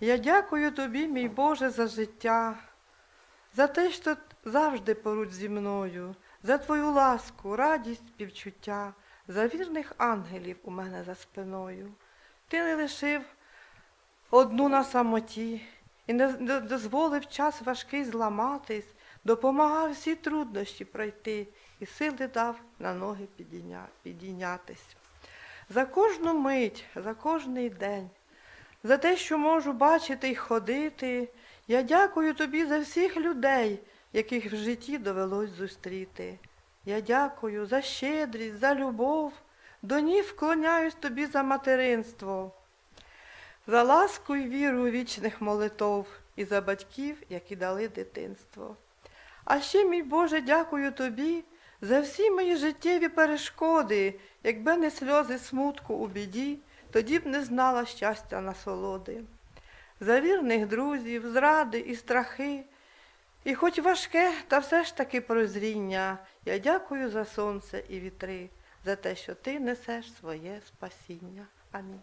Я дякую тобі, мій Боже, за життя, за те, що завжди поруч зі мною, за твою ласку, радість, співчуття, за вірних ангелів у мене за спиною. Ти не лишив одну на самоті і не дозволив час важкий зламатись, допомагав всі труднощі пройти і сили дав на ноги підійнятись. За кожну мить, за кожний день, за те, що можу бачити й ходити, я дякую тобі за всіх людей, яких в житті довелось зустріти. Я дякую за щедрість, за любов, до ніг вклоняюсь тобі за материнство за ласку й віру вічних молитов і за батьків, які дали дитинство. А ще, мій Боже, дякую тобі за всі мої життєві перешкоди, якби не сльози смутку у біді, тоді б не знала щастя насолоди. За вірних друзів, зради і страхи, і хоч важке, та все ж таки прозріння, я дякую за сонце і вітри, за те, що ти несеш своє спасіння. Амінь.